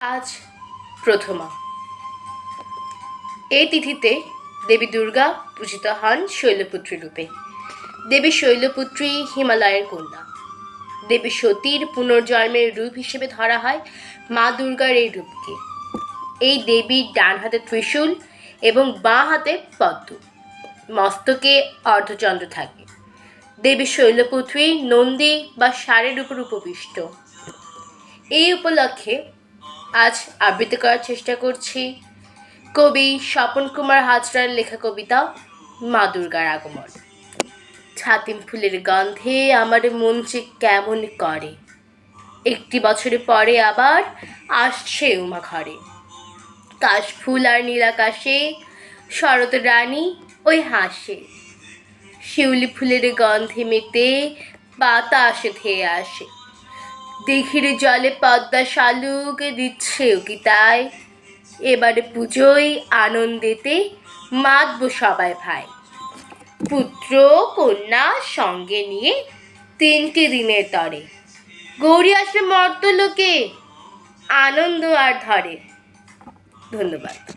আজ প্রথমা। এই তিথিতে দেবী দুর্গা পূজিত হন শৈলপুত্রী রূপে। দেবী শৈলপুত্রী হিমালয়ের কন্যা। দেবী সতীর পুনর্জন্মের রূপ হিসেবে ধরা হয় মা দুর্গার এই রূপকে। এই দেবীর ডান হাতে ত্রিশূল এবং বাঁ হাতে পদ্ম। মস্তকে অর্ধচন্দ্র থাকে। দেবী শৈলপুত্রী নন্দী বা ষাঁড়ের উপর উপবিষ্ট। এই উপলক্ষে আজ আবৃত্তি করার চেষ্টা করছি। কবি স্বপন কুমার হাজরার লেখা কবিতা মা দুর্গার আগমন। ছাতিম ফুলের গন্ধে আমার মন যে কেমন করে। একটি বছরে পরে আবার আসছে উমা ঘরে। কাশফুল আর নীলাকাশে শরৎ রানী ওই হাসে। শিউলি ফুলের গন্ধে মেতে বাতাসে ধেয়ে আসে। দিঘির জলে পদ্মা শালুক দিচ্ছে কি তাই? এবারে পুজোয় আনন্দেতে মাতব সবাই ভাই। পুত্র কন্যা সঙ্গে নিয়ে তিনটি দিনের তরে। গৌরী আসবে মর্তলোকে, আনন্দ আর ধরে। ধন্যবাদ।